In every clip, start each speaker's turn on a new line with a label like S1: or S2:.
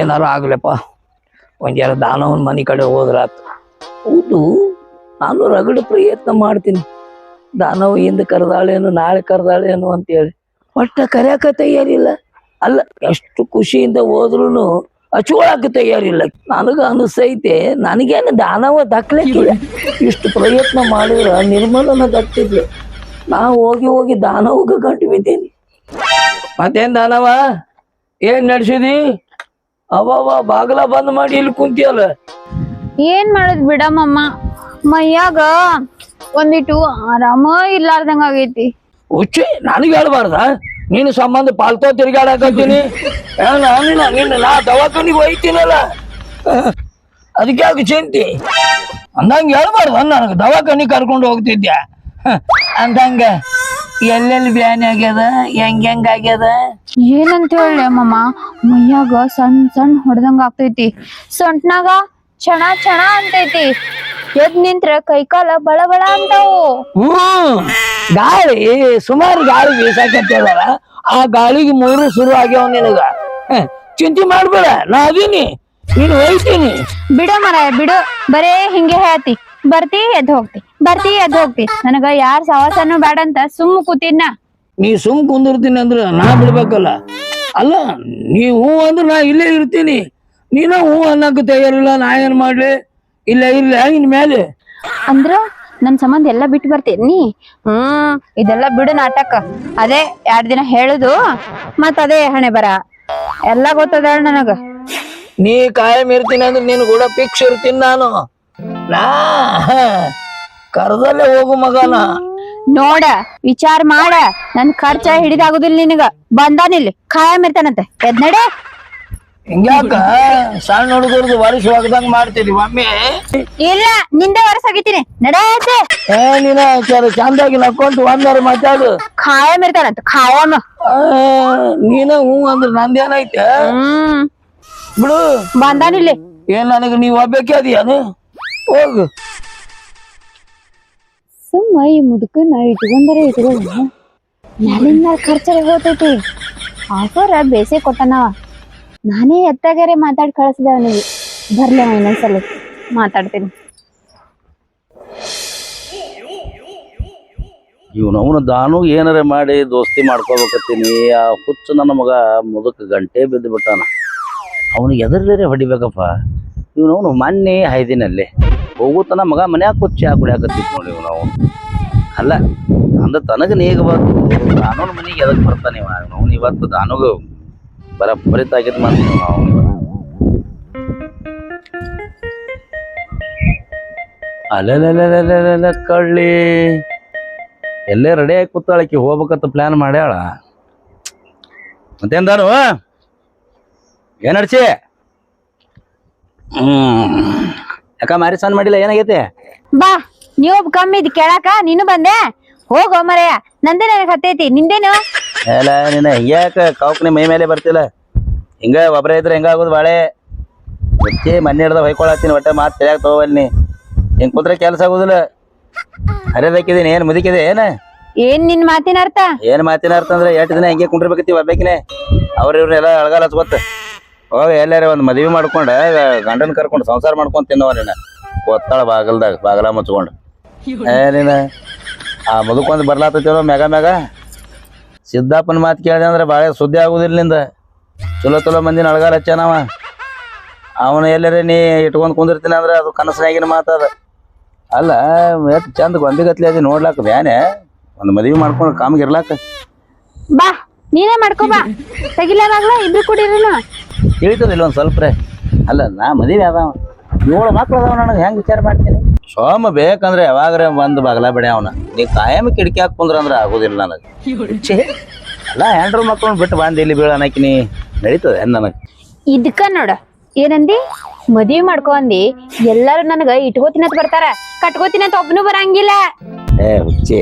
S1: ಏನಾರ ಆಗ್ಲಪ್ಪ. ಒಂದ್ ದಾನವನ ಮನೆ ಕಡೆ ಹೋದ್ರಾತು. ಹೌದು, ನಾನು ರಗಡ ಪ್ರಯತ್ನ ಮಾಡ್ತೀನಿ. ದಾನವ ಹಿಂದೆ ಕರೆದಾಳೇನು, ನಾಳೆ ಕರೆದಾಳೇನು ಅಂತೇಳಿ. ಒಟ್ಟ ಕರೆಯಕ ತಯಾರಿಲ್ಲ. ಅಲ್ಲ, ಎಷ್ಟು ಖುಷಿಯಿಂದ ಹೋದ್ರು ಹಚ್ಕೊಳಕ ತಯಾರಿಲ್ಲ. ನನಗ ಅನಿಸೈತೆ ನನಗೇನು ದಾನವ ದಕ್ಲಿಕ್ಕಿಲ್ಲ ಇಷ್ಟು ಪ್ರಯತ್ನ ಮಾಡಿದ್ರ ನಿರ್ಮಲನ ದಕ್ತಿದ್ಲು ನಾ ಹೋಗಿ ಹೋಗಿ ದಾನವಗ ಗಂಟು ಬಿದ್ದೀನಿ. ಮತ್ತೇನ್ ದಾನವ? ಏನ್ ನಡ್ಸಿದಿ? ಅವವ ಬಾಗಲ ಬಂದ್ ಮಾಡಿ ಇಲ್ಲಿ ಕುಂತಿಯಲ್ಲ.
S2: ಏನ್ ಮಾಡೋದ್ ಬಿಡಮ್ಮಮ್ಮ? ಮೈಯಾಗ ಒಂದಿಟ್ಟು ಆರಾಮ ಇರ್ಲಾರ್ದಂಗ ಆಗೈತಿ.
S1: ಹುಚ್ಚಿ ನನಗೆ ಹೇಳ್ಬಾರ್ದ? ನೀನು ಸಂಬಂಧ ಪಾಲ್ತೋ ತಿರ್ಗಾಡಕತ್ತೀನಿ. ನಿನ್ನ ನಿನ್ನ ನಾ ದವಾಖಾನಿಗೆ ಒಯ್ತೀನಲ್ಲ ಅದಕ್ಕೆ ಯಾಕೆ ಚಿಂತಿ? ಅಂದಂಗೆ ಹೇಳ್ಬಾರ್ದ ನನಗೆ ದವಾಖಾನಿಗೆ ಕರ್ಕೊಂಡು ಹೋಗ್ತಿದ್ದೆ ಹ, ಅಂದಂಗ. ಎಲ್ಲೆಲ್ಲಿ ಬ್ಯಾನ್ ಆಗ್ಯದ? ಹೆಂಗ್ ಹೆಂಗ್ ಆಗ್ಯದ?
S2: ಏನಂತ ಹೇಳಿ ಮಮ್ಮ ಮೈಯಾಗ ಸಣ್ಣ ಸಣ್ಣ ಹೊಡೆದಂಗ ಆಗ್ತೈತಿ. ಸೊಂಟ್ನಾಗ ಚಣ ಚಣ ಅಂತೈತಿ. ಎದ್ ನಿಂತ್ರ ಕೈಕಾಲ ಬಳ ಬಳ ಅಂತಾವು.
S1: ಹ್ಮ್ ಗಾಳಿ ಸುಮಾರು ಗಾಳಿ ಬೀಸಾಕತ್ತಲ್ಲ ಆ ಗಾಳಿಗೆ ಮೂರು ಶುರು ಆಗ್ಯಾವ ನಿನಗ. ಹ, ಚಿಂತೆ ಮಾಡ್ಬೇಡ ನಾ ಅದೀನಿ. ನೀನು ಹೋಯ್ತೀನಿ
S2: ಬಿಡು ಮರ ಬಿಡು. ಬರೇ ಹಿಂಗೆ ಹೇಳ್ತಿ. ಬರ್ತಿ ಎದ್ ಹೋಗ್ತಿ. ಬರ್ತಿ ಎದ್ ಹೋಗ್ತಿ. ನನಗ ಯಾರ ಸವಾಸನು ಬೇಡ ಅಂತ ಸುಮ್ ಕೂತಿನ
S1: ನೀ ಸುಮ್ ಕುಂದಿರ್ತೀನಿ ಅಂದ್ರ ನಾ ಬಿಡ್ಬೇಕಲ್ಲ. ಅಲ್ಲ ನೀ ಹೂ ಅಂದ್ರ ನಾ ಇಲ್ಲೇ ಇರ್ತೀನಿ. ನೀನ ಹೂ ಅನ್ನಕ್ ತಯಾರಿಲ್ಲ ನಾ ಏನ್ ಮಾಡ್ಲಿ? ಇಲ್ಲ ಇಲ್ಲ ಇನ್ ಮೇಲೆ
S2: ಅಂದ್ರ ನನ್ ಸಂಬಂಧ ಎಲ್ಲಾ ಬಿಟ್ಟು ಬರ್ತೀನಿ ಹ್ಮ್ ಇದೆಲ್ಲ ಬಿಡು ನಾಟಕ. ಅದೇ ಎರಡ್ ದಿನ ಹೇಳುದು ಮತ್ ಅದೇ ಹಣೆ ಬರ. ಎಲ್ಲಾ ಗೊತ್ತದ ನನಗ.
S1: ನೀ ಕಾಯಂ ಇರ್ತೀನಿ ಅಂದ್ರೆ ನಿನ್ ಕೂಡ ಫಿಕ್ಸ್ ಇರ್ತೀನಿ ನಾನು. ನಾ? ಕರ್ದಲ್ಲೇ ಹೋಗು ಮಗನ.
S2: ನೋಡ ವಿಚಾರ ಮಾಡ. ನನ್ ಖರ್ಚ ಹಿಡಿದಾಗುದಿಲ್ಲ ನಿನಗ. ಬಂದಾನಿಲ್ಲಿ ಖಾಯಂ ಇರ್ತಾನಂತೆ. ಎದ್ ನಡೆ.
S1: ಹಿಂಗ್ಯಾಕ? ಸಣ್ಣ ಹುಡುಗರ್ದು ವರ್ಷ ಒಗ್ದಂಗ್ ಮಾಡ್ತೀನಿ ಒಮ್ಮೆ.
S2: ಇಲ್ಲ ನಿಂದೆ ವರ್ಷ ನಡೆ ಆಚೆ.
S1: ಏ ನೀನ ಸರ್ ಚಂದಾಗಿ ನಕ್ಕೊಂತು ಒಂದಾರು ಮಾತಾಡು
S2: ಖಾಯಂ ಇರ್ತಾನಂತ. ಖಾಯಂ
S1: ಆ, ನೀನ ಹ್ಞೂ ಅಂದ್ರ ನಂದೇನೈತೆ?
S2: ಹ್ಮ್.
S1: ಬಿಡು.
S2: ಬಂದಾನಿಲ್ಲಿ
S1: ಏನ್ ನನಗೆ ನೀವ್ ಒಬ್ಬಕ್ಕೆ ಅದಿಯಾನು? ಹೋಗು.
S2: ಸುಮ್ಮ ಈ ಮುದುಕನ್ನ ಇಟ್ಕೊಂಡರೆ ಇಟ್ಕೊಂಡ ಮ್ಯಾಲಿನ ಮ್ಯಾಲ ಖರ್ಚರ ಹೋತೈತಿ. ಆಫರ್ ಬೇಸೆ ಕೊಟ್ಟನವ. ನಾನೇ ಎತ್ತಾಗಾರೆ ಮಾತಾಡಿ ಕಳಿಸಿದೆ ಅವನಿಗೆ ಬರ್ಲಿ ಅವ ಇನ್ನೊಂದ್ಸಲ. ಮಾತಾಡ್ತೀನಿ.
S3: ಇವನವನು ದಾನು ಏನಾರ ಮಾಡಿ ದೋಸ್ತಿ ಮಾಡ್ಕೋಬೇಕತ್ತೀನಿ ಆ ಹುಚ್ಚು ನನ್ನ ಮಗ ಮುದುಕ ಗಂಟೆ ಬಿದ್ದು ಬಿಟ್ಟಾನ ಅವನಿಗೆ ಎದರ್ಲೇರೆ ಹೊಡಿಬೇಕಪ್ಪ. ಇವನವನು ಮೊನ್ನೆ ಹೈದಿನಲ್ಲಿ. ಹೋಗುತ್ತಾನ ಮಗ ಮನ್ಯಾಗ ಕುಚ್ಚಿ ಹಾಕಿ ಕುಡಿಯಾಕತ್ತಿದ್ ನೋಡಿ ನಾವು ಅಲ್ಲ, ಅಂದ ತನಗ ನೀಗಬಾರ್ದು ದಾನೋನ್ ಮನೆಗೆ ಎದಕ್ ಬರ್ತಾನೆ ಅವನು ಇವತ್ತು ದಾನುಗ ಬರ ಬರಿತಾಗಿದ್ ಮಾಡ್ತೀವಿ ನಾವು ಅಲ್ಲಲ್ಲ ಕಳ್ಳಿ. ಎಲ್ಲೇ ರೆಡಿ ಆಗಿ ಕೂತಾಳಕಿ ಹೋಗ್ಬೇಕಂತ ಪ್ಲಾನ್ ಮಾಡ್ಯಾಳ? ಏನ್ ನಡ್ಸಿ? ಹ್ಮ್. ಯಾಕ ಮಾರಿ ಸಣ್ಣ ಮಾಡಿಲ್ಲ ಏನಾಗೈತೆ?
S2: ಬಾ ನೀವು ಕಮ್ಮಿ ಇದ್ ಕೇಳಾಕ ನೀನು ಬಂದೆ? ಹೋಗೋ ಮರೆಯ ನಂದೇ ನನಗೆ ಹತ್ತೈತಿ ನಿಂದೇನು?
S3: ನಿನ್ನ ಯಾಕ ಕಾವ್ಕನಿ ಮೈ ಮೇಲೆ ಬರ್ತಿಲ್ಲ. ಹಿಂಗ ಒಬ್ರೇ ಇದ್ರೆ ಹೆಂಗಾಗೋದು ಬಾಳೆ? ಹೆಚ್ಚಿ ಮನೆ ಹಿಡ್ದ ಹೊಯ್ಕೊಳತ್ತೀನಿ ಒಟ್ಟೆ ಮಾತು ತಿಳಿಯಾಕ ತಗೋವಲ್ನಿ ಹಿಂಗ್ ಕುಂತ್ರೆ ಕೆಲಸ ಆಗುದಿಲ್ಲ. ಹರಿದಕ್ಕಿದೀನಿ ಏನ್ ಮುದಿಕಿದೆ ಏನ?
S2: ಏನ್ ನಿನ್ ಮಾತಿನ ಅರ್ಥ?
S3: ಏನ್ ಮಾತಿನ ಅರ್ಥ ಅಂದ್ರೆ ಎಷ್ಟು ದಿನ ಹಿಂಗೆ ಕುಂಡಿರ್ಬೇಕತ್ತಿ ಒಬ್ಬೇಕಿನೇ. ಅವ್ರ ಇವ್ರನ್ನೆಲ್ಲ ಅಳಗಾಲ ಹಚ್ಕೊತ ಹೋಗ ಎಲ್ಲಾರ ಒಂದು ಮದ್ವಿ ಮಾಡ್ಕೊಂಡ ಗಂಡನ ಕರ್ಕೊಂಡು ಸಂಸಾರ ಮಾಡ್ಕೊಂಡು ತಿನ್ನವ ನೀನ. ಒತ್ತಾಳ ಬಾಗಲ್ದಾಗ, ಬಾಗಲ ಮುಚ್ಕೊಂಡು. ಏ, ನೀನ, ಆ ಮುದುಕೊಂದು ಬರ್ಲಾತೈತಿವ ಮ್ಯಾಗ ಮ್ಯಾಗ. ಸಿದ್ದಪ್ಪನ ಮಾತು ಕೇಳಿದೆ ಅಂದ್ರೆ ಭಾಳ ಸುದ್ದಿ ಆಗುದಿಲ್ಲ ನಿಂದ. ಚಲೋ ಚಲೋ ಮಂದಿನ ಅಳಗಾಲ ಹಚ್ಚಾನವ ಅವನ ಎಲ್ಲಾರ ನೀ ಇಟ್ಕೊಂಡ್ ಕುಂದಿರ್ತೀನಿ ಅಂದ್ರೆ ಅದು ಕನಸಿನಾಗಿನ ಮಾತದ ಅಲ್ಲ, ಎಷ್ಟು ಚಂದ ಗೊಂಬಿಗತ್ಲಿ ಅದಿ ನೋಡ್ಲಾಕ ಬ್ಯಾನೆ. ಒಂದು ಮದ್ವಿ ಮಾಡ್ಕೊಂಡು ಕಾಮಗಿರ್ಲಾಕ
S2: ಬಾ, ನೀನೇ ಮಾಡ್ಕೋ ಬಾ. ತೆಗಿಲಾಗ್ಲ ಇಬ್ರು ಕುಡಿರೋಣ
S3: ತಿಳಿತದಿಲ್ಲ ಒಂದು ಸ್ವಲ್ಪ ರೀ. ಅಲ್ಲ ನಾ ಮದುವೆ ಅದಾವ. ಏಳು ಮಕ್ಳು ಅದಾವ ನನಗೆ ಹೆಂಗೆ ವಿಚಾರ ಮಾಡ್ತೀನಿ? ಸೋಮ ಬೇಕಂದ್ರೆ ಯಾವಾಗ್ರೆ ಬಂದು ಬಗಲ ಬಿಡಿ ಅವನ. ನೀ ಕಾಯಂ ಕಿಟಕಿ ಹಾಕಿ ಕುಂದ್ರ ಅಂದ್ರೆ ಆಗೋದಿಲ್ಲ ನನಗೆ. ಛೇ! ಅಲ್ಲ ಹೆಂಡ್ರು ಮಕ್ಕಳನ್ನ ಬಿಟ್ಟು ಬಂದು ಇಲ್ಲಿ ಬೀಳ ಅನ್ನಕಿನಿ ನಡೀತದೆ ನನಗೆ?
S2: ಇದಕ್ಕ ನೋಡ ಏನಂದಿ? ಮದ್ವಿ ಮಾಡ್ಕೊಂಡಿ ಎಲ್ಲಾರು ನನಗ ಇಟ್ಕೋತಿನಂತ ಬರ್ತಾರ. ಕಟ್ಕೋತಿನಂತ ಒಬ್ನು ಬರಂಗಿಲ್ಲ.
S3: ಏ ಹುಚ್ಚಿ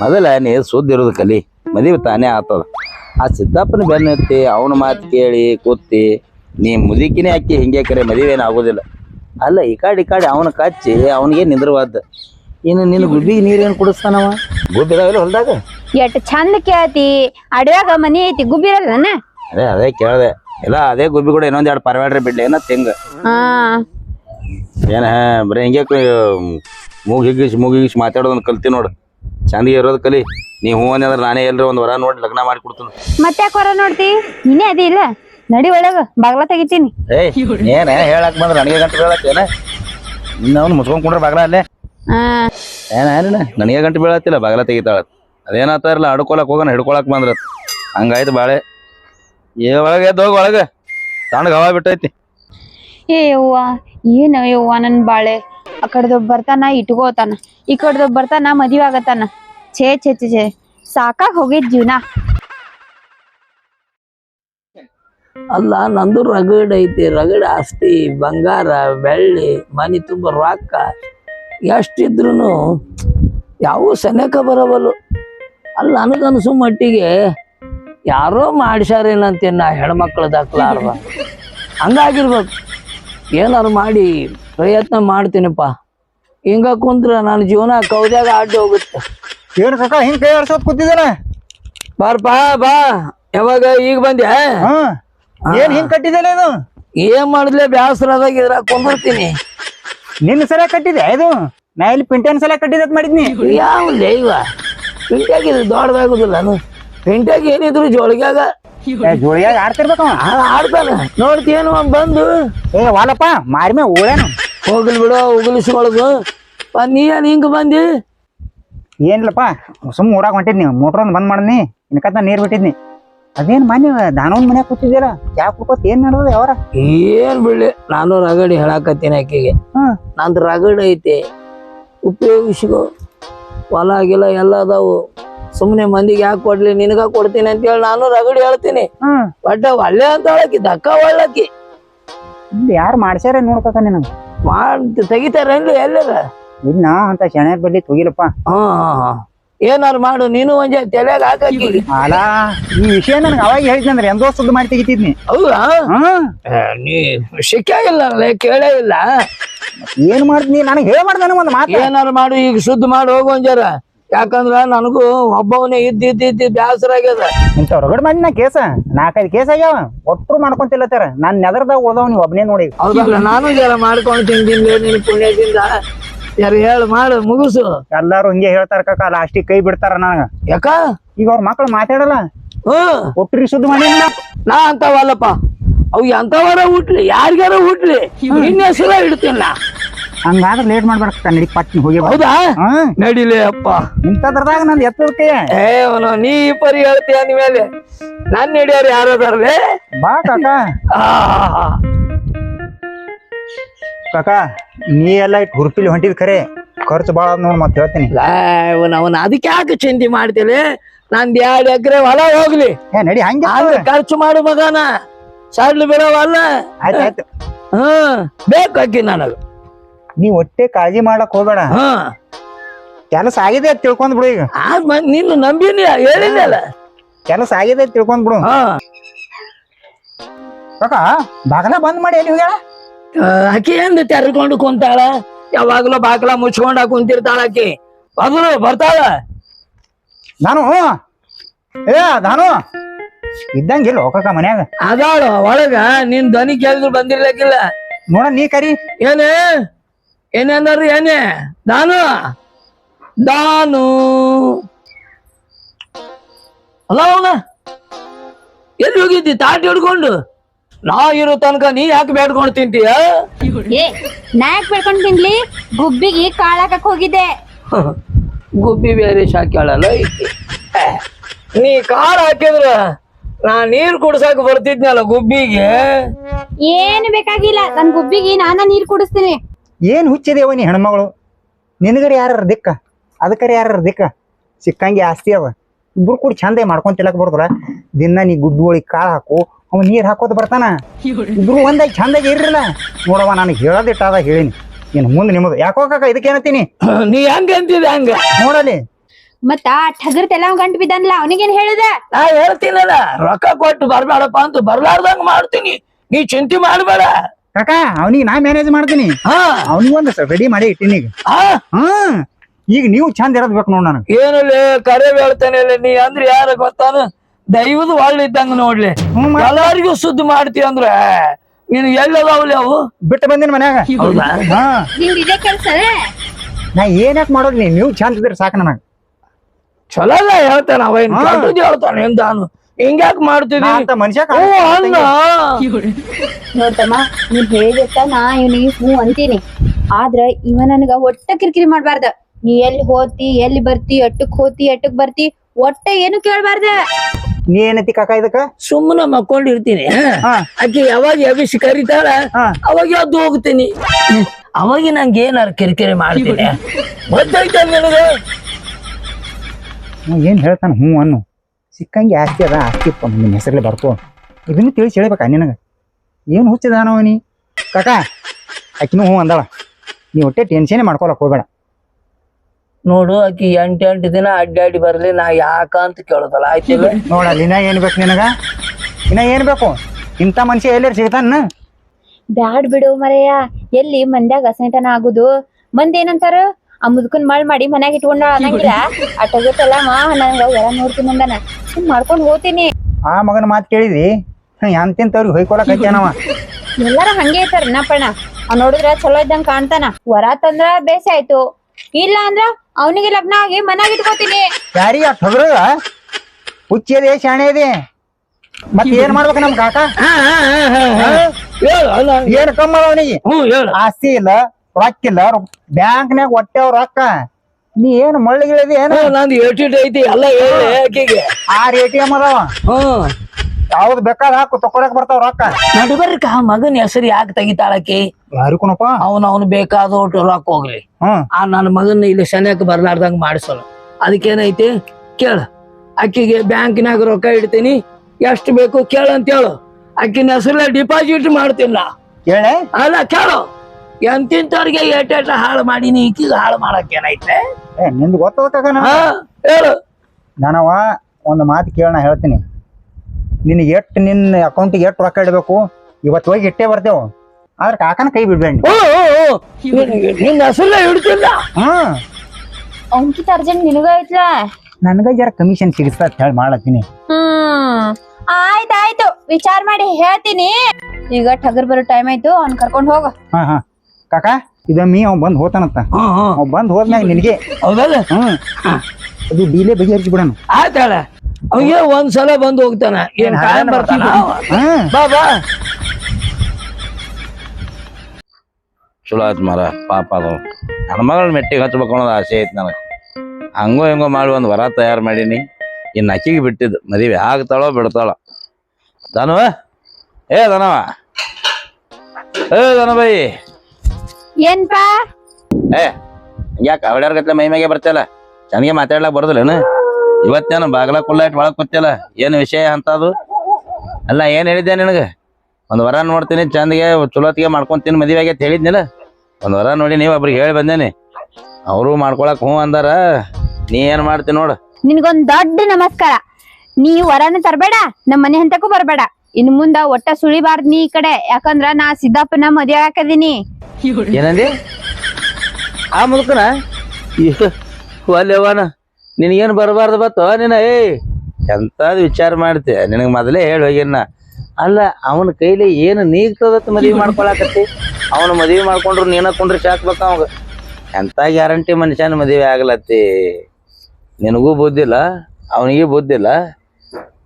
S3: ಮೊದಲ ನೀ ಸುದ್ದಿರೋದು ಕಲಿ ಮದುವೆ ತಾನೇ ಆತದ. ಆ ಸಿದ್ದಪ್ಪನ ಬೆನ್ನತ್ತಿ ಅವನ ಮಾತು ಕೇಳಿ ಕೂತಿ ನೀ ಮುದುಕಿನೇ ಹಾಕಿ ಹಿಂಗೆ ಕರೆ ಮದುವೆ ಏನು ಆಗೋದಿಲ್ಲ. ಅಲ್ಲ ಈ ಕಾಡಿ ಈ ಕಾಡಿ ಅವನ ಕಚ್ಚಿ ಅವನಿಗೆ ನಿಂದ್ರವಾದ. ಇನ್ನು ನಿನ್ನ ಗುಬ್ಬಿಗೆ ನೀರೇನು ಕುಡಿಸ್ತಾನವ? ಗುಬ್ಬಿ ಇದಾವಿಲ್ಲ ಹೊಲ್ದಾಗ?
S2: ಎಷ್ಟ್ ಚಂದ ಕೇಳ್ತಿ ಅಡವ್ಯಾಗ ಮನಿ ಐತಿ ಗುಬ್ಬಿರಲ್ಲ
S3: ಅದೇ ಅದೇ ಕೇಳದೆ. ಇಲ್ಲ ಅದೇ ಗುಬ್ಬಿ ಕೂಡ ಇನ್ನೊಂದ್ ಎರಡು ಪರವಾಡ್ರಿ ಬಿಡ್ಲಿ ಏನ ತಿಂಗ.
S2: ಹಾ.
S3: ಏನ ಬರೀ ಹಿಂಗೆ ಮೂಗ್ ಹಿಗ್ಗಿಸಿ ಮೂಗ್ ಹಿಗ್ಗಿಸಿ ಮಾತಾಡೋದನ್ನ ಕಲ್ತಿ ನೋಡು. ಚಂದ ಇರೋದು ಕಲಿ. ನೀ ಹೂ ಅಂದ್ರೆ ನಾನೇ ಎಲ್ರಿ ಒಂದ್ ವರ ನೋಡಿ ಲಗ್ನ ಮಾಡಿ ಕೊಡ್ತೀನಿ.
S2: ಮತ್ತೆ ಯಾಕೆ ಹೊರ ನೋಡ್ತಿ? ನೀನೇ ಅದಿ ಇಲ್ಲ. ನಡಿ ಒಳಗ ಬಾಗ್ಲ ತೆಗಿತೀನಿ.
S3: ಏಯ್ ಏನ ಹೇಳಕ್ ಬಂದ್ರ? ನನಗೆ ಗಂಟೆ ಬೀಳತ್ ಏನ? ಇನ್ನವನು ಮುಚ್ಕೊಂಡ್ ಕುಂಡ್ರ ಬಾಗ್ಲ ಅಲ್ಲೇ.
S2: ಏನ
S3: ಏನ ಏನಿಲ್ಲ ನನಗೆ ಗಂಟೆ ಬೀಳತ್ತಿಲ್ಲ ಬಾಗ್ಲ ತೆಗಿತಾಳ. ಅದೇನಾಗ್ತಾ ಇರಲ್ಲ ಅಡ್ಕೊಳಕ್ ಹೋಗೋಣ ಹಿಡ್ಕೊಳಕ್ ಬಂದ್ರ ಹಂಗಾಯ್ತು ಬಾಳೆ. ಏ ಒಳಗೆ ಎದ್ದು ಹೋಗ ಒಳಗೆ. ತಣ್ಣಗೆ ಹವಾ ಬಿಟ್ಟೈತಿ.
S2: ಏ ಯವ್ವ ಏನ ಯವ್ವ ನನ್ ಬಾಳೆ? ಆ ಕಡೆದೊಬ್ಬ ಬರ್ತಾನ ಇಟ್ಕೋತಾನ ಈ ಕಡೆದೊಬ್ಬ ಬರ್ತಾನ, ಮದ್ವೆ ಆಗತ್ತಾನ ಛೇ ಛೇ ಛೇ ಛೇ. ಸಾಕಾಗ್ ಹೋಗಿದ್ ಜೀವನ.
S1: ಅಲ್ಲ, ನಂದು ರಗಡ್ ಐತಿ, ರಗಡ್ ಆಸ್ತಿ, ಬಂಗಾರ, ಬೆಳ್ಳಿ, ಮನಿ ತುಂಬ ರೊಕ್ಕ. ಎಷ್ಟಿದ್ರು ಯಾವ ಸನೇಕ ಬರಬಲ್ಲು ಅಲ್ಲಿ, ನನಗನ್ಸು ಮಟ್ಟಿಗೆ ಯಾರೋ ಮಾಡ್ಸ್ಯಾರೇನಂತೆ ನಾ ಹೆಣ್ಮಕ್ಳು ಹಂಗಾಗಿರ್ಬೇಕು. ಏನಾರು ಮಾಡಿ ಪ್ರಯತ್ನ ಮಾಡ್ತೀನಪ್ಪ. ಹಿಂಗ ಕುಂತ್ರ ನನ್ನ ಜೀವನ ಕೌದ್ಯಾಗ ಅಡ್ಡ ಹೋಗುತ್ತೆ.
S4: ಏನು ಕಕ್ಕ ಹಿಂಗ್ ಕೈ ಆಡ್ಸೋದ್ ಕೂತಿದ್ದಾನ?
S1: ಬಾರ್ಪಾ ಬಾ. ಯಾವಾಗ ಈಗ ಬಂದ್ಯಾ
S4: ಹಾ. ಏನ್ ಹಿಂಗ್ ಕಟ್ಟಿದ್ದಾನೆ ಇದು?
S1: ಏನ್ ಮಾಡಿದ್ಲೆ ಬ್ಯಾಸರದಾಗ ಇದ್ರ ಕುಂದಿರ್ತೀನಿ.
S4: ನಿನ್ನ ಸಲ ಕಟ್ಟಿದೆ ಇದು? ನಾ ಇಲ್ಲಿ ಪಿಂಟನ್ ಸಲ ಕಟ್ಟಿದತ್ ಮಾಡಿದ್ನಿ?
S1: ಯಾವ ದೈವ ಪಿಂಟ್ಯಾಗ ಇದು ದೊಡ್ಡದಾಗುದಿಲ್ಲ ನಾನು ಪಿಂಟ್ಯಾಗ ಏನಿದ್ರು ಜೋಳಿಗ್ಯಾಗ
S4: ಏ, ಜೋಳಿಯಾಗ ಆಡ್ತಿರ್ಬೇಕು
S1: ಆಡ್ತಾನ ನೋಡ್ತೀಯೇನು ಅವ್ನ್ ಬಂದು?
S4: ಏ ವಾಲಪ್ಪ ಮಾರಿಮೆ ಓಳೇನು
S1: ಹೋಗ್ಲಿ ಬಿಡು ಉಗುಲಿಸ್ಕೊಳದು ನೀ ಏನ್ ಹಿಂಗ ಬಂದಿ?
S4: ಏನಿಲ್ಲಪ್ಪ ಸುಮ್ಮ ಊರಾಗ ಹೊಂಟಿದ್ನಿ. ಮೋಟರ್ ಒಂದ್ ಬಂದ್ ಮಾಡಿದ್ನಿ ಇನ್ಕತ್ತ ನೀರ್ ಬಿಟ್ಟಿದ್ನಿ. ಅದೇನ್ ಮಾನ್ಯ ದಾನವನ್ ಮನ್ಯಾಗ ಕೂತಿದ್ದೀರ ಚಾ ಕುಡ್ಕೋತ್ ಏನ್ ನಡೆದ ಯಾವಾರ
S1: ಏನ್ ಬಿಡ್ಲಿ ನಾನು ರಗಡಿ ಹೇಳಾಕತ್ತೀನಿ ಆಕೆಗೆ.
S4: ಹ್ಮ್.
S1: ನಂದು ರಗಡ್ ಐತಿ ಉಪಯೋಗಿಸ್ಕೋ. ಹೊಲ ಗಿಲ ಎಲ್ಲ ಅದಾವು. ಸುಮ್ಮನೆ ಮಂದಿಗೆ ಯಾಕೆ ಕೊಡ್ಲಿ? ನಿನಗ ಕೊಡ್ತೀನಿ ಅಂತ ಹೇಳಿ ನಾನು ರಗಡಿ ಹೇಳ್ತೀನಿ.
S4: ಬಡ್ಡ
S1: ಬಟ್ ಒಳ್ಳೆ ಅಂತ ಹೇಳಕಿ ದಕ್ಕ ಒಳ್ಳಕಿ
S4: ಇಲ್ಲಿ ಯಾರು ಮಾಡ್ಸ್ಯಾರ ನೋಡ್ಕೊತ ನಿನಗ?
S1: ಮಾಡಿ ತೆಗಿತಾರೇನ್ರಿ ಎಲ್ಲರ?
S4: ಇನ್ನ ಅಂತ ಶಣೆ ಬಲ್ಲಿ ತುಗಿಲಪ್ಪ.
S1: ಹಾ ಏನಾರು ಮಾಡು ನೀನು ಒಂದೇ ತಲೆಯಾಗ ಹಾಕಿ
S4: ಅಲಾ ಈ ವಿಷಯ ನನಗೆ ಅವಾಗ ಹೇಳಿದ್ನಂದ್ರೆ ಎಂದೋ ಸುದ್ದಿ ಮಾಡಿ ತೆಗಿತಿದ್ನಿ.
S1: ಹೌದಾ? ನೀ ಸಿಕ್ಕೇ ಇಲ್ಲ ಕೇಳೇ ಇಲ್ಲ.
S4: ಏನ್ ಮಾಡ್ತೀನಿ ನನಗೆ ಹೇಳ ಮಾಡ್ದ ನನಗೆ ಒಂದು ಮಾತು.
S1: ಏನಾರು ಮಾಡು ಈಗ ಶುದ್ಧ ಮಾಡಿ ಹೋಗು ಒಂಜಾರ ಯಾಕಂದ್ರ ನನಗೂ ಒಬ್ಬವನೇ ಇದ್ದ ಇದ್ದ ಇದ್ದ ಬ್ಯಾಸರ ಆಗ್ಯದ.
S4: ಇಂಥ ಹೊರಗಡೆ ಮಾಡಿ ನಾ ಕೇಸ. ನಾಲ್ಕೈದು ಕೇಸ್ ಆಗ್ಯಾವ. ಒಟ್ಟರು ತರ. ನಾನ್ ನೆದರ್ದಾಗ ಉಳ್ದವ್ ನೀವು ಒಬ್ನೇ ನೋಡಿ.
S1: ಹೌದಲ್ಲ ನಾನು ಜರ ಮಾಡ್ಕೊಂಡು ತಿಂದಿಲ್ಲ ನಿನ್ ಪುಣ್ಯದಿಂದ. ಯಾರ ಹೇಳು ಮಾಡು ಮುಗಿಸು.
S4: ಎಲ್ಲಾರು ಹಿಂಗೆ ಹೇಳ್ತಾರ ಕಾಕ ಲಾಸ್ಟಿಗ್ ಕೈ ಬಿಡ್ತಾರ ನನಗ.
S1: ಯಾಕ?
S4: ಈಗ ಅವ್ರ ಮಕ್ಳು ಮಾತಾಡಲ್ಲ.
S1: ಹ್ಮ್
S4: ಒಟ್ಟರಿ ಸುದ್ದಿ ಮಾಡಿಲ್ಲ
S1: ನಾ. ಅಂತವಲ್ಲಪ್ಪ. ಅವು ಎಂತವರ ಹುಟ್ಲಿ ಯಾರಿಗಾರ ಹುಟ್ಲಿ. ನಿನ್ನ ಹೆಸರ ಇಡ್ತೀನಿ ನಾ.
S4: ಹಂಗಾದ್ರೆ ಲೇಟ್ ಮಾಡ್ಬೇಡ ನಡಿ ಪಟ್ನಿ ಹೋಗಿ
S1: ಹೌದಾ? ನಡಿಲೇ ಅಪ್ಪ.
S4: ಇಂಥದ್ರದಾಗ ನಂದು ಎತ್ತಿ ಕೈ
S1: ಏ ಅವನು ನೀ ಪರಿ ಹೇಳ್ತೀಯ ಅಂದ್ಮೇಲೆ ನನ್ನ ಹಿಡಿಯೋರು ಯಾರದಾರಲೇ
S4: ಬಾ ಕಾಕ. ಕಾಕ ನೀ ಎಲ್ಲ ಇಟ್ಟು ಹುರುಪಿಲಿ ಹೊಂಟಿದ್ ಖರೆ ಖರ್ಚು ಭಾಳ ನೋಡ್ ಮತ್ತೆ ಹೇಳ್ತೀನಿ.
S1: ಅವನ ಅವನ ಅದಕ್ಕೆ ಯಾಕೆ ಚಿಂತೆ ಮಾಡ್ತೀಲಿ ನಂದು ಎರಡು ಎಕರೆ ಹೊಲ ಹೋಗ್ಲಿ.
S4: ಏ ನಡಿ ಹಂಗೆ
S1: ಆದ್ರೆ ಖರ್ಚು ಮಾಡು ಮಗನ. ಸಡ್ಲು ಬಿಡವಲ್ಲ.
S4: ಆಯ್ತು ಆಯ್ತು.
S1: ಹ್ಮ್ ಬೇಕು ಅಕ್ಕಿ ನನಗ.
S4: ನೀ ಒಟ್ಟೆ ಕಾಳಜಿ ಮಾಡಕ್ ಹೋಗ್ಬೇಡ.
S1: ಹ್ಮ್
S4: ಕೆಲಸ ಆಗಿದೆ ಅಂತ ತಿಳ್ಕೊಂಡ್ ಬಿಡು ಈಗ.
S1: ಆದ್ ಮ- ನಿನ್ನ ನಂಬಿನಿ ಹೇಳಿದ್ಯಲ್ಲ
S4: ಕೆಲಸ ಆಗಿದೆ ಅಂತ ತಿಳ್ಕೊಂಡ್ ಬಿಡು.
S1: ಹಾ.
S4: ಕಾಕ ಬಾಗಲ ಬಂದ್ ಮಾಡಿ ಎಲ್ಲಿ ಹೋಗ್ಯಾಳ?
S1: ಆಕಿ ಎಂದ ತೆರ್ಕೊಂಡು ಕುಂತಾಳ? ಯಾವಾಗ್ಲೂ ಬಾಗ್ಲ ಮುಚ್ಕೊಂಡ ಕುಂತಿರ್ತಾಳ ಆಕಿ ಬದಲು ಬರ್ತಾಳ?
S4: ನಾನು ಏ ನಾನು ಇದ್ದಂಗಿಲ್ಲ ಹೋಗಕ ಮನ್ಯಾಗ.
S1: ಅದಾಳ ಒಳಗ ನಿನ್ ಧ್ವನಿ ಕೇಳಿದ್ರು ಬಂದಿರ್ಲಕ್ಕಿಲ್ಲ.
S4: ನೋಡ ನೀ ಕರಿ.
S1: ಏನೇ? ಏನೇನಾರು ಏನೇ ನಾನು? ನಾನು. ಅಲ್ಲ ಅವನ? ಎಲ್ಲಿ ಹೋಗಿದ್ದಿ? ತಾಟಿ ಹಿಡ್ಕೊಂಡು? ನಾ ಇರೋ ತನಕ ನೀ ಯಾಕೆ ಬೇಡ್ಕೊಂಡು ತಿಂತೀಯ?
S2: ಏ ನಾ ಯಾಕೆ ಬೇಡ್ಕೊಂಡು ತಿನ್ಲಿ? ಗುಬ್ಬಿಗೆ ಕಾಳಾಕಕ್ ಹೋಗಿದ್ದೆ.
S1: ಗುಬ್ಬಿ ಬೇರೆ ಶಾಕ್ಯಾಳಲ್ಲ ನೀ ಕಾಳ ಹಾಕಿದ್ರ ನಾ ನೀರ್ ಕುಡ್ಸಾಕ ಬರ್ತಿದ್ನಲ್ಲ ಗುಬ್ಬಿಗೆ?
S2: ಏನು ಬೇಕಾಗಿಲ್ಲ. ನನ್ ಗುಬ್ಬಿಗೆ ನಾನ ನೀರ್ ಕುಡಿಸ್ತೀನಿ.
S4: ಏನ್ ಹುಚ್ಚಿದೇವ ನೀ ಹೆಣ್ಮಗಳು? ನಿನಗರ ಯಾರ ದಿಕ್ಕ? ಅದಕ್ಕರ ಯಾರ ದಿಕ್ಕ? ಸಿಕ್ಕಂಗೆ ಆಸ್ತಿ ಅವ. ಇಬ್ರು ಕೂಡ ಚಂದ ಮಾಡ್ಕೊಂಡ್ ತಿಳಕ್ ದಿನ ನೀ ಗುಡ್ಡುಗಳಿಗೆ ಕಾಳು ಹಾಕು ಅವ ನೀರು ಹಾಕೋದು ಬರ್ತಾನ. ಇಬ್ರು ಒಂದಾಗಿ ಚಂದಾಗಿ ಇರ್ಲಿಲ್ಲ ನೋಡವ ನನಗೆ ಹೇಳೋದಿಟ್ಟಾದ ಹೇಳಿನಿ. ಇನ್ನು ಮುಂದೆ ನಿಮ್ಮದು ಯಾಕೋ ಕಾಕ ಇದಕ್ಕೇನತ್ತೀನಿ
S1: ನೀ ಹೆಂಗ ಅಂತಿದೆ ಹಂಗ?
S4: ನೋಡಲಿ.
S2: ಮತ್ತ ಠಗರ್ ತೆಲ ಗಂಟು ಬಿದ್ದಾನಲ್ಲ ಅವನಿಗೇನ್ ಹೇಳಿದ?
S1: ನಾ ಹೇಳ್ತೀನಲ್ಲ ರೊಕ್ಕ ಕೊಟ್ಟು ಬರ್ಬೇಡಪ್ಪ ಅಂತ ಬರ್ಲಾರ್ದಂಗ ಮಾಡ್ತೀನಿ. ನೀ ಚಿಂತೆ ಮಾಡ್ಬೇಡ.
S4: ಕಾಕ ಅವನಿಗೆ ನಾ ಮ್ಯಾನೇಜ್ ಮಾಡ್ತೀನಿ.
S1: ಹಾ.
S4: ಅವನಿಗೆ ಒಂದು ರೆಡಿ ಮಾಡಿ ಇಟ್ಟಿನಿ ಈಗ.
S1: ಹಾ.
S4: ಹ್ಮ್ ಈಗ ನೀವು ಚಂದ ಇರೋದ್ ಬೇಕು ನೋಡ್ ನನಗೆ.
S1: ಏನಲ್ಲಿ ಕರೆ ಹೇಳ್ತೇನೆ ನೀ ಅಂದ್ರೆ ಯಾರ ಗೊತ್ತಾನು? ದೈವದ ಒಳ್ಳೆ ಇದ್ದಂಗ ನೋಡ್ಲಿ. ಎಲ್ಲಾರಿಗೂ ಸುದ್ದಿ ಮಾಡ್ತಿ ಅಂದ್ರ. ನೀನು ಎಲ್ಲದಾವ್ಲಿ ಅವು?
S4: ಬಿಟ್ಟು ಬಂದಿನ ಮನ್ಯಾಗ. ಹಾ.
S2: ನಿಮ್ದು ಇದೇ ಕೆಲ್ಸ
S4: ನಾ ಏನ್ಯಾಕ್ ನೀ? ನೀವು ಚಂದ ಇದ್ರೆ ಸಾಕು ನನಗ.
S1: ಚಲೋ ಹೇಳ್ತಾನ ಅವ. ಹೇಳ್ತಾನ ಎಂದಾನು ಹಿಂಗ್ಯಾಕ್ ಮಾಡ್ತಿದಿ?
S4: ಅಂತ ಮನುಷ್ಯ
S2: ನೋಡ್ತಮ್ಮ ನೀನ್ ಹೇಳಿದತ್ತ ನಾ ಇವ್ನಿಗೆ ಹ್ಞೂ ಅಂತೀನಿ. ಆದ್ರ ಇವ ನನಗ ಒಟ್ಟ ಕಿರಿಕಿರಿ ಮಾಡ್ಬಾರ್ದ. ನೀ ಎಲ್ಲಿ ಹೋತಿ ಎಲ್ಲಿ ಬರ್ತಿ ಎಟ್ಟಕ್ ಹೋತಿ ಎಟ್ಟಕ್ ಬರ್ತಿ ಒಟ್ಟ ಏನು ಕೇಳ್ಬಾರ್ದ.
S4: ನೀ ಏನತಿ ಕಾಕ ಇದಕ್ಕ?
S1: ಸುಮ್ಮನೆ ಮಕ್ಕೊಂಡಿರ್ತೀನಿ.
S4: ಹಾ.
S1: ಆಕಿ ಯಾವಾಗ ಎಬಿಸಿ ಕರಿತಾಳ
S4: ಹಾ.
S1: ಅವಾಗ ಯಾವ್ದು ಹೋಗ್ತೀನಿ. ಅವಾಗ ನಂಗೆ ಏನಾರ ಕಿರಿಕಿರಿ ಮಾಡ್ತೀನಿ. ನಿನಗೆ?
S4: ಏನ್ ಹೇಳ್ತಾನ ಹ್ಞೂ ಅನ್ನು? ಸಿಕ್ಕಂಗೆ ಆಸ್ತಿ ಅದ ಆಸ್ತಿ ಇತ್ತು ನಿನ್ನ ಹೆಸರಲ್ಲಿ ಬರ್ಕೋ. ಇದನ್ನು ತಿಳಿಸಿ ಹೇಳ್ಬೇಕಾ ನಿನಗ. ಏನು ಹುಚ್ಚಿದಾನವ ನೀ? ಕಾಕ ಆಕಿನೂ ಹ್ಞೂ ಅಂದಾಳ. ನೀ ಒಟ್ಟೆ ಟೆನ್ಷನ್ ಮಾಡ್ಕೊಳಕ್ ಹೋಗ್ಬೇಡ.
S1: ನೋಡು ಆಕಿ ಎಂಟು ಎಂಟು ದಿನ ಅಡ್ಡಾಡಿ ಬರಲಿ ನಾ ಯಾಕ ಅಂತ ಕೇಳೋದಲ್ಲ ಆಯ್ತಿಲ್ಲ
S4: ನೋಡ ಇನ್ನ ಏನು ಬೇಕು ನಿನಗ? ಇನ್ನ ಏನ್ ಬೇಕು? ಇಂಥ ಮನುಷ್ಯ ಎಲ್ಲಾರು ಸಿಗ್ತಾನ
S2: ಬ್ಯಾಡ್ ಬಿಡು ಮರೆಯ ಎಲ್ಲಿ ಮಂದ್ಯಾಗ ಅಸಂಟನ ಆಗುದು? ಮಂದಿ ಏನಂತಾರ? ಆ ಮುದುಕನ್ ಮಳ್ ಮಾಡಿ ಮನ್ಯಾಗ ಇಟ್ಕೊಂಡ ಅನ್ನಂಗಿಲ್ಲ. ಅಟ್ಟಗತ್ತಲ್ಲ ಮಾ ನಂಗ ಎಲ್ಲ ನೋಡ್ತೀನಿ ಅಂದನ. ಸುಮ್ ಮಾಡ್ಕೊಂಡ್ ಹೋಗ್ತೀನಿ.
S4: ಆ ಮಗನ ಮಾತು ಕೇಳಿದ್ರಿ ಎಂತಿಂತವ್ರಿಗೆ ಹೊಯ್ಕೊಳಕ್ ಹಚ್ಚಾನವ
S2: ಎಲ್ಲಾರ ಹಂಗೆ ಇರ್ತಾರ ನಪ್ಪಣ್ಣ. ಅವ್ ನೋಡಿದ್ರ ಚಲೋ ಇದ್ದಂಗ ಕಾಣ್ತಾನ. ವರ ತಂದ್ರ ಬೇಸೆ ಆಯ್ತು. ಇಲ್ಲ ಅಂದ್ರ ಅವನಿಗೆ ಲಗ್ನ ಆಗಿ ಮನ್ಯಾಗ ಇಟ್ಕೋತೀನಿ.
S4: ಯಾರಿ ಆ ತೊಗರದ ಹುಚ್ಚಿದೆ ಶಾಣೆ ಇದೆ ಮತ್ತೆ ಏನ್ ಮಾಡ್ಬೇಕು ನಮ್ ಕಾಕ? ಏನ್ ಕಮ್ಮ ಅವನಿಗೆ?
S1: ಹೇಳು.
S4: ಆಸ್ತಿ ಇಲ್ಲ. ರೊಕ್ಕ ಇಲ್ಲ ಬ್ಯಾಂಕ್ನ್ಯಾಗ ಹೊಟ್ಟೆ ಅವ್ರ ರೊಕ್ಕ. ನೀ ಏನ್ ಮಳ್ಳಿಗಿಳಿದಿ ಏನ?
S1: ನಂದು ಏಟಿಟ್ ಐತಿ ಎಲ್ಲ ಹೇಳಿ ಆಕಿಗೆ.
S4: ಆರ್ ಎ ಟಿ ಎಂ ಅದಾವ.
S1: ಹ್ಮ್.
S4: ಯಾವ್ದು ಬೇಕಾದ ಹಾಕು ತಕೊಳಕ್ ಬರ್ತಾವ ರೊಕ್ಕ.
S1: ನಡುಬರ್ಕ ಮಗನ ಹೆಸರು ಯಾಕೆ ತೆಗಿತಾಳಕಿ
S4: ಯಾರಿಕೂನಪ್ಪ?
S1: ಅವನು ಅವನು ಬೇಕಾದ ರೊಕ್ಕ ಹೋಗ್ಲಿ.
S4: ಹ್ಮ್.
S1: ಆ ನನ್ನ ಮಗನ್ ಇಲ್ಲಿ ಶನ್ಯಕ್ಕೆ ಬರ್ಲಾರ್ದಂಗ ಮಾಡಿಸೋಣ ಅದಕ್ಕೇನೈತಿ? ಕೇಳ. ಅಕ್ಕಿಗೆ ಬ್ಯಾಂಕಿನಾಗ ರೊಕ್ಕ ಇಡ್ತೀನಿ. ಎಷ್ಟು ಬೇಕು ಕೇಳ ಅಂತ ಹೇಳು. ಅಕ್ಕಿನ ಹೆಸರಲ್ಲೇ ಡಿಪಾಸಿಟ್ ಮಾಡ್ತೀನಿ ನಾ.
S4: ಕೇಳೆ
S1: ಅಲ್ಲ ಕೇಳು. ಎಂತಿಂತವ್ರಿಗೆ ಏಟೇಟ ಹಾಳು ಮಾಡೀನಿ ಈಕಿಗೆ ಹಾಳು ಮಾಡಕ್ ಏನೈತೆ
S4: ಏ ನಿಂದು ಗೊತ್ತದ
S1: ಹಾ ಹೇಳು.
S4: ನಾನವ ಒಂದು ಮಾತು ಕೇಳೋಣ ಹೇಳ್ತೀನಿ. ನಿನ್ನ ಎಷ್ಟು ನಿನ್ನ ಅಕೌಂಟಿಗೆ ಎಷ್ಟು ರೊಕ್ಕ ಇಡಬೇಕು? ಇವತ್ತು ಹೋಗಿ ಇಟ್ಟೇ ಬರ್ತೇವು. ಆದ್ರೆ ಕಾಕನ ಕೈ ಬಿಡ್ಬೇಡಿ.
S1: ಓ, ಹೆಸರಲ್ಲೇ ಇಡ್ತಿಲ್ಲ
S4: ಹ್ಮ್
S2: ಅವನ್ಕಿತ ಅರ್ಜೆಂಟ್ ನಿನಗ ಐತ್ಲ?
S4: ನನಗ ಜರ ಕಮಿಷನ್ ಸಿಗುತ್ತಾ ಅಂತ ಹೇಳಿ ಮಾಡತ್ತೀನಿ
S2: ಹ್ಮ್. ಆಯ್ತಾಯ್ತು ವಿಚಾರ ಮಾಡಿ ಹೇಳ್ತೀನಿ. ಈಗ ಟಗರ್ ಬರೋ ಟೈಮ್ ಆಯ್ತು ಅವ್ನ್ ಕರ್ಕೊಂಡ್ ಹೋಗು.
S4: ಹಾ ಹಾ. ಕಾಕ ಇದಮ್ಮಿ ಅವ್ ಬಂದ್ ಹೋತಾನಂತ.
S1: ಹ್ಮ್ ಹ್ಮ್
S4: ಅವ್ ಬಂದ್ ಹೋದ್ಮ್ಯಾಗ ನಿನಗೆ.
S1: ಹೌದಲ್ಲ?
S4: ಹ್ಮ್ ಅದು ಡೀಲೇ ಬಗೆಹರಿಸಿ ಬಿಡೋಣ.
S1: ಆಯ್ತಾಳ ಅವಿಗೆ ಒಂದ್ ಸಲ ಬಂದು ಹೋಗ್ತಾನ. ಏನ್ ಕಾಯಂ ಬರ್ತಾನ ಅವ?
S4: ಹ್ಮ್
S1: ಬಾ ಬಾ.
S3: ಚಲೋ ಆಯ್ತು ಮಾರ ಪಾಪ ಅದು. ನನ್ನ ಮಗಳ ಮೆಟ್ಟಿಗೆ ಹಚ್ಬೇಕು ಅನ್ನೋದು ಆಸೆ ಐತಿ ನನಗೆ. ಹಂಗೋ ಹಿಂಗೋ ಮಾಡಿ ಒಂದು ವರ ತಯಾರು ಮಾಡೀನಿ. ಇನ್ನು ಅಕ್ಕಿಗೆ ಬಿಟ್ಟಿದ್ದು ಮದುವೆ ಆಗ್ತಾಳೋ ಬಿಡ್ತಾಳೋ. ಧನವ? ಏ ಧನವ? ಏ ಧನಬಾಯಿ.
S2: ಏನ್ಪಾ?
S3: ಏ ಯಾಕೆ ಅವಳ್ಯಾರ ಗತ್ಲೆ ಮೈ ಮ್ಯಾಗೆ ಬರ್ತಿಯಲ್ಲ? ಚೆನ್ನಾಗೆ ಮಾತಾಡ್ಲಾಕ ಬರೋದಿಲ್ಲೇನು ಇವತ್ತೇನು ಬಾಗಲ ಕುಲ್ಲ ಇಟ್ಟು ಒಳಗೆ ಕೊತ್ತಲ್ಲ ಏನು ವಿಷಯ ಅಂತ ಅದು ಅಲ್ಲ ಏನು ಹೇಳಿದ್ದೆ ನಿನಗೆ? ಒಂದು ವರ ನೋಡ್ತೀನಿ ಚಂದಗೆ ಚಲೋತ್ಗೆ ಮಾಡ್ಕೊಂತೀನಿ ಮದುವೆ ಆಗೈತೆ ಹೇಳಿದ್ನಿಲ್ಲ? ಒಂದು ವರ ನೋಡಿ ನೀವ್ ಒಬ್ರಿಗೆ ಹೇಳಿ ಬಂದೇನಿ. ಅವರು ಮಾಡ್ಕೊಳಕ್ ಹ್ಞೂ ಅಂದಾರ. ನೀ ಏನು ಮಾಡ್ತಿ ನೋಡು?
S2: ನಿನ್ಗೊಂದ್ ದೊಡ್ಡ ನಮಸ್ಕಾರ. ನೀ ವರನ ತರಬೇಡ ನಮ್ಮ ಮನೆ ಹಂತಕ್ಕೂ ಬರ್ಬೇಡ. ಇನ್ ಮುಂದ ಒಟ್ಟ ಸುಳಿಬಾರ್ದ್ ನೀ ಈ ಕಡೆ. ಯಾಕಂದ್ರ ನಾ ಸಿದ್ದಪ್ಪನ ಮದ್ವೆ ಹಾಕದಿನಿ
S3: ಏನಂದಿ? ಆ ಮುದುಕನ? ಒಲ್ಲೆವನ ನಿನಗೇನು ಬರಬಾರ್ದು ಬತ್ತೋ ನಿನ್ನ ಏಯ್ ಎಂಥದ್ದು ವಿಚಾರ ಮಾಡ್ತಿ. ನಿನಗೆ ಮೊದಲೇ ಹೇಳಿ, ಹೋಗಿನ ಅಲ್ಲ, ಅವನ ಕೈಲಿ ಏನು ನೀಗ್ತದತ್ ಮದುವೆ ಮಾಡ್ಕೊಳಕತ್ತಿ? ಅವನು ಮದುವೆ ಮಾಡ್ಕೊಂಡ್ರು ನೀನ ಕೊಂಡ್ರೆ ಚಾಕ್ಬೇಕ ಅವಾಗ. ಎಂಥ ಗ್ಯಾರಂಟಿ ಮನುಷ್ಯನ ಮದುವೆ ಆಗ್ಲತ್ತಿ? ನಿನಗೂ ಬುದ್ಧಿಲ್ಲ, ಅವನಿಗೆ ಬುದ್ಧಿಲ್ಲ.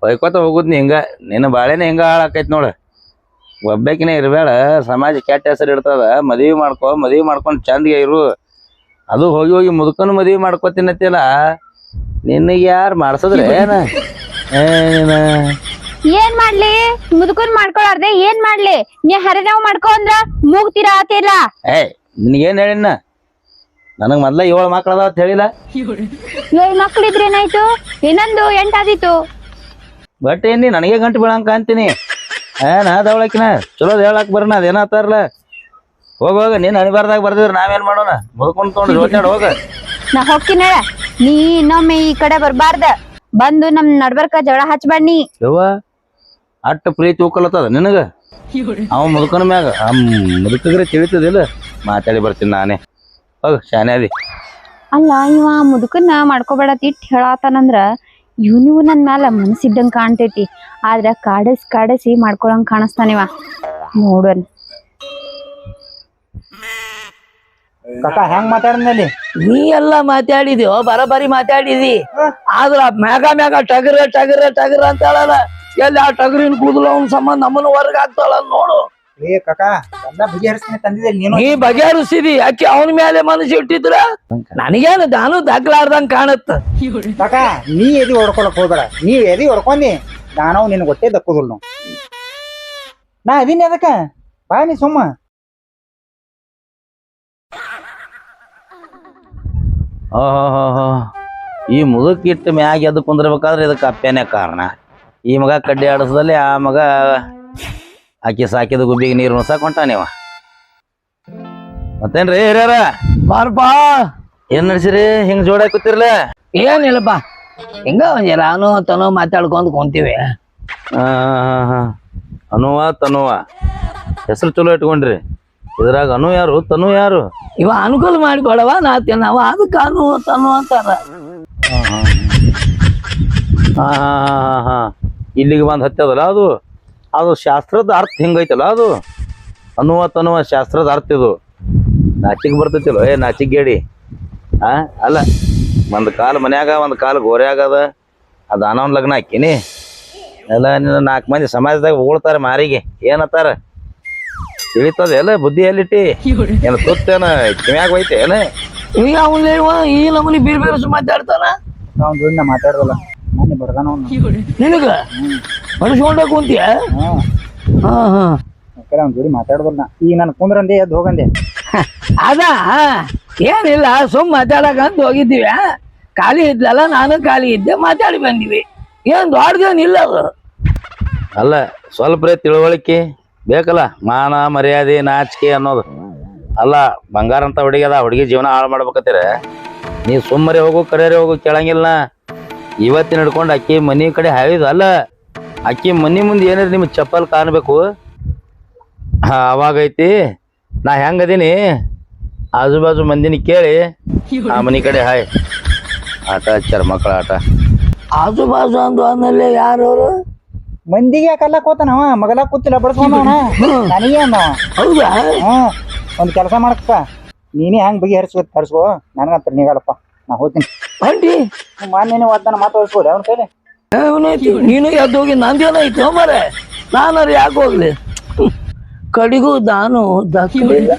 S3: ಹೊಯ್ಕೋತ ಹೋಗುದ್ ನೀ ಹಿಂಗ. ನಿನ್ನ ಬಾಳೆನೇ ಹಿಂಗ ಹಾಳಾಕೈತಿ ನೋಡು. ಒಬ್ಬಾಕಿನೇ ಇರಬೇಡ. ಸಮಾಜ ಕೆಟ್ಟ ಹೆಸರು ಇರ್ತದ. ಮದುವೆ ಮಾಡ್ಕೊ ಮದುವೆ ಮಾಡ್ಕೊಂಡು ಚಂದಗೆ ಇರು. ಅದು ಹೋಗಿ ಹೋಗಿ ಮುದುಕನು ಮದುವೆ ಮಾಡ್ಕೊತೀನತ್ತಿಲ್ಲ ನಿನ್ನಗೆ ಯಾರು ಮಾಡ್ಸದ್ರೆ ಏನ? ಏನ
S2: ಏನ್ ಮಾಡ್ಲಿ? ಮುದುಕನ್ ಮಾಡ್ಕೊಳಾರ್ದೆ ಏನ್ ಮಾಡ್ಲಿ? ನೀ ಹರಿದೇವ್ ಮಾಡ್ಕೊ ಅಂದ್ರ ಮೂಗ್ತೀರ ಆತಿಲ್ಲ
S3: ಏಯ್ ನಿನ್ಗೇನ್ ಹೇಳಿನ ನನಗೆ ಮೊದ್ಲ ಏಳು ಮಕ್ಳದ ಅದಾವ ಅಂತ ಹೇಳಿಲ್ಲ.
S2: ಏಳ್ ಮಕ್ಳಿದ್ರೆ ಏನಾಯ್ತು ಇನ್ನೊಂದು ಎಂಟಾದಿತ್ತು.
S3: ಬಟ್ ಏನಿ ನನಗೆ ಗಂಟು ಬೀಳಂಗ ಅಂತೀನಿ ಏನ ಅದವಳಕಿನ ಚಲೋ ಹೇಳಕ್ ಬರೋಣ ಅದೇನತ್ತಾರಲ್ಲ ಹೋಗ ಹೋಗ ನೀನ್ ಅನಿಬಾರ್ದಾಗ ಬರ್ದಿದ್ರೆ ನಾವೇನ್ ಮಾಡೋಣ? ಮುದ್ಕೊಂಡ್ ತೊಗೊಂಡ್ ಯೋಚನೆ ಹೋಗ.
S2: ನಾ ಹೋಗ್ತೀನಿ ಹೇಳ. ನೀ ಇನ್ನೊಮ್ಮೆ ಈ ಕಡೆ ಬರ್ಬಾರ್ದ. ಬಂದು ನಮ್ ನಡ್ಬರ್ಕ ಜಗಳ ಹಚ್ಬಾಡ್ನಿ
S3: ಯವ್ವ ಅಟ್ಟ ಪ್ರೀತಿ ಉಕ್ಕಲತ್ತದ ನಿನಗ? ಅವ ಮುದುಕನ ಮ್ಯಾಗ. ಆ ಮುದುಕಗ್ರೆ ತಿಳಿತದಿಲ್ಲ. ಮಾತಾಡಿ ಬರ್ತೀನಿ ನಾನೇ. ಹೋಗ ಶಾನೆ ಅದಿ
S2: ಅಲ್ಲ ಇವ ಮುದುಕನ್ನ ಮಾಡ್ಕೋಬೇಡ ತಿಟ್ ಹೇಳಾತನಂದ್ರ ಇವನಿಗೂ ನನ್ನ ಮ್ಯಾಲ ಮನಸ್ಸಿದ್ದಂಗೆ ಕಾಣ್ತೈತಿ. ಆದ್ರೆ ಕಾಡಸ್ ಕಾಡಸಿ ಮಾಡ್ಕೊಳಂಗೆ ಕಾಣಿಸ್ತಾನಿವ ನೋಡನ್
S4: ಕಾಕ ಹೆಂಗ್ ಮಾತಾಡಿದ್ನಲ್ಲಿ
S1: ನೀ ಎಲ್ಲ ಮಾತಾಡಿದ್ಯೋ ಬರಬರಿ ಮಾತಾಡಿದಿ. ಆದ್ರ ಮ್ಯಾಗ ಮ್ಯಾಗ ಟಗರ ಟಗರ ಟಗರ ಹೇಳಲ್ಲ ಎಲ್ಲಿ ಆ ಟಗರಿನ ಕೂದಲು ಅವ್ನ ಸಂಬಂಧ ನಮ್ಮನ್ನ ಹೊರಗ್ ಹಾಕ್ತಾಳ ನೋಡು.
S4: ಏ ಕಾಕ ಎಲ್ಲ ಬಗೆಹರಿಸ್ತೀನಿ ತಂದಿದ್ದೆ ನೀನು
S1: ನೀ ಬಗೆಹರಿಸಿದಿ ಯಾಕೆ ಅವನ ಮೇಲೆ ಮನಸ್ಸು ಇಟ್ಟಿದ್ರ? ನನಗೇನು ನಾನು ದಗ್ಲಾರ್ದಂಗ್ ಕಾಣತ್ತ?
S4: ಕಾಕ ನೀ ಎದಿ ಹೊಡ್ಕೊಳಕ್ ಹೋಗ್ಬೇಡ. ನೀ ಎದಿ ಹೊಡ್ಕೊಂಡಿ ನಾನವ್ ನಿನ್ ಗೊತ್ತೇ ದಕ್ಕುದಿಲ್ಲ ನಾವು ನಾ ಅದೀನಿ ಅದಕ್ಕ. ಬಾ ನೀ ಸುಮ್ಮ.
S3: ಈ ಮುದುಕ್ ಇಟ್ಟು ಮ್ಯಾಗ ಎದ್ದು ಕುಂದಿರ್ಬೇಕಾದ್ರೆ ಇದಕ್ಕೆ ಅಪ್ಪೇನೆ ಕಾರಣ. ಈ ಮಗ ಕಡ್ಡಿ ಆಡಿಸ್ದಲ್ಲಿ ಆ ಮಗ ಆಕಿ ಸಾಕಿದ ಗುಬ್ಬಿಗೆ ನೀರು ಉಣ್ಸಕ್ ಹೊಂಟ ನೀವ ಮತ್ತೇನ್ರಿ ಹಿರಿಯರ?
S1: ಬಾರಪ್ಪ.
S3: ಏನ್ ನಡ್ಸಿರಿ? ಹಿಂಗ್ ಜೋಡ ಕೂತಿರ್ಲ?
S1: ಏನಿಲ್ಲಪ್ಪ. ಹಿಂಗ ಒಂದ್ ನಾನು ತನೋ ಮಾತಾಡ್ಕೊಂಡ್ ಕುಂತೀವಿ.
S3: ಅನುವ ತನುವ. ಹೆಸರು ಚಲೋ ಇಟ್ಕೊಂಡ್ರಿ. ಇದ್ರಾಗ ಅನು ಯಾರು ತನು ಯಾರು?
S1: ಇವ ಅನುಕೂಲ ಮಾಡಿಕೊಡವ ನಾ ತಿನ್ನವ. ಅದಕ್ಕೆ ಅನು ತನು ಅಂತಾರ.
S3: ಹಾ ಹಾ ಹಾ ಹಾ ಇಲ್ಲಿಗೆ ಬಂದ್ ಹತ್ತದಲ್ಲ ಅದು? ಅದು ಶಾಸ್ತ್ರದ ಅರ್ಥ ಹಿಂಗೈತಲ್ಲ ಅದು? ಅನ್ನುವ ತನ್ನುವ ಶಾಸ್ತ್ರದ ಅರ್ಥ ಇದು. ನಾಚಿಕ್ ಬರ್ತೈತಿಲ್ಲ? ಏ ನಾಚಿಗೇಡಿ ಆ ಅಲ್ಲ ಒಂದು ಕಾಲ್ ಮನ್ಯಾಗ ಒಂದು ಕಾಲು ಗೋರ್ಯಾಗ ಅದ. ಅದು ಅನವನ್ ಲಗ್ನ ಹಾಕಿನಿ ಎಲ್ಲ ನಿನ್ನ ನಾಲ್ಕು ಮಂದಿ ಸಮಾಜದಾಗ ಉಗುಳ್ತಾರೆ ಮಾರಿಗೆ. ಏನತ್ತಾರ? ತಿಳಿತದ ಎಲ್ಲ ಬುದ್ಧಿ ಎಲ್ಲಿಟ್ಟಿ? ಏನು ತುತ್ತೇನ ಕಿವ್ಯಾಗ ಹೋಯ್ತೆ ಏನ?
S1: ಈಗ ಅವನ ಈ ನಮೂನಿ ಬೀರ್ ಬೇರೆ ಮಾತಾಡ್ತಾನ
S4: ಅವ್ನ ಮಾತಾಡೋಲ್ಲ ನಾನು ಬರ್ದಾನ ಅವ್ನು.
S1: ನಿನಗ? ಮನುಷ್ಕೊಂಡ ಕುಂತಿಯ ಹಾ. ಹಾ
S4: ಅವ್ನ ಜೋಡಿ ಮಾತಾಡ್ದಲ್ಲ ಈಗ ನಾನು ಕುಂದ್ರಂದೆ ಎದ್ದು ಹೋಗಂದೆ.
S1: ಅದ ಏನಿಲ್ಲ ಸುಮ್ ಮಾತಾಡಕ ಅಂತ ಹೋಗಿದ್ದೀವಿ ಖಾಲಿ ಇದ್ಲಲ್ಲ ನಾನು ಖಾಲಿ ಇದ್ದೆ ಮಾತಾಡಿ ಬಂದಿವಿ. ಏನ್ ದೊಡ್ಡದೇನಿಲ್ಲ ಅದು.
S3: ಅಲ್ಲ ಸ್ವಲ್ಪ ತಿಳುವಳಿಕೆ ಬೇಕಲ್ಲ ಮಾನ ಮರ್ಯಾದೆ ನಾಚಿಕೆ ಅನ್ನೋದು. ಅಲ್ಲ ಬಂಗಾರ ಅಂತ ಹುಡುಗಿ ಅದ ಹುಡುಗಿ ಜೀವನ ಹಾಳು ಮಾಡ್ಬೇಕತ್ತೀರ. ನೀ ಸುಮ್ಮನೆ ಹೋಗು ಕರೆಯರೆ ಹೋಗು ಕೇಳಂಗಿಲ್ಲ ಇವತ್ತಿನ ಹಿಡ್ಕೊಂಡು ಅಕ್ಕಿ ಮನಿ ಕಡೆ ಹಾಯ್ದು ಅಲ್ಲ ಅಕ್ಕಿ ಮನಿ ಮುಂದೆ ಏನಾರ ನಿಮ್ಗೆ ಚಪ್ಪಲ್ ಕಾಣ್ಬೇಕು? ಹಾಂ ಅವಾಗೈತಿ ನಾ ಹೆಂಗದೀನಿ ಆಜು ಬಾಜು ಮಂದಿನ ಕೇಳಿ. ಆ ಮನಿ ಕಡೆ ಹಾಯ್. ಆಟ ಹಚ್ಚಾರ ಮಕ್ಕಳ ಆಟ.
S1: ಆಜು ಬಾಜು ಅಂದು ಅಂದಲ್ಲಿ ಯಾರವರು
S4: ಮಂದಿಗೆ ಯಾಕಲ್ಲ ಕೂತಾನವ ಮಗಲ ಕೂತಿಲ್ಲ ಬಡ್ಸ್ಕೊಂಡವನ ನನಗೆ ಅಂದವ
S1: ಹೌದಾ?
S4: ಒಂದ್ ಕೆಲಸ ಮಾಡಕ್ಕ ನೀನೇ ಹೆಂಗ್ ಬಗೆಹರಿಸ್ಬೇಕು ಹರಿಸ್ಕೋ ನನಗಂತ ನೀಗಲ್ಲಪ್ಪ ನಾ ಹೋಗ್ತೀನಿ.
S1: ಬಂಡಿ
S4: ಮಾನ್ಯನೇ ಒದ್ದಾನ ಮಾತಾಡ್ಸ್ಬೋದು ಅವ್ನ ಕೈಲಿ
S1: ಅವನೈತಿ ನೀನು ಎದ್ದು ಹೋಗಿ ನಂದೇನಾಯ್ತು ಮರೆ. ನಾನಾರು ಯಾಕೆ ಹೋಗ್ಲಿ ಕಡಿಗೂ ನಾನು ದಕ್ಕಲಿಲ್ಲ